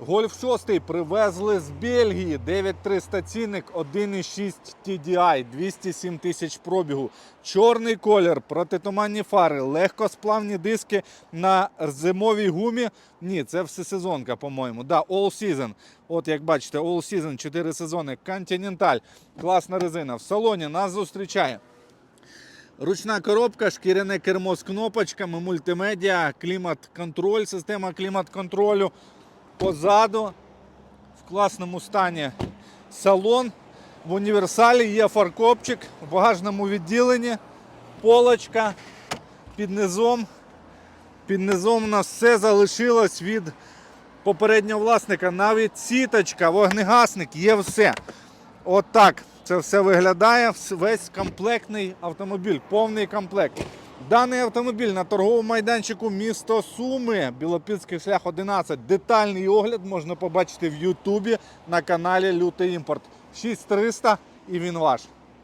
Гольф 6 привезли з Бельгії. 9300 цінник, 1,6 TDI, 207 тисяч пробігу. Чорний колір, протитуманні фари, легкосплавні диски на зимовій гумі. Ні, це всесезонка, по-моєму. Да, All Season. От як бачите, All Season, 4 сезони. Continental, класна резина. В салоні нас зустрічає. Ручна коробка, шкіряне кермо з кнопочками, мультимедіа, клімат-контроль, система клімат-контролю. Позаду в класному стані салон. В універсалі є фаркопчик в багажному відділенні, полочка під низом. Під низом у нас все залишилось від попереднього власника. Навіть сіточка, вогнегасник, є все. От це все виглядає. Весь комплектний автомобіль, повний комплект. Даний автомобіль на торговому майданчику місто Суми, Білопільський шлях 11. Детальний огляд можна побачити в Ютубі на каналі Лютий Імпорт. 6300 і він ваш.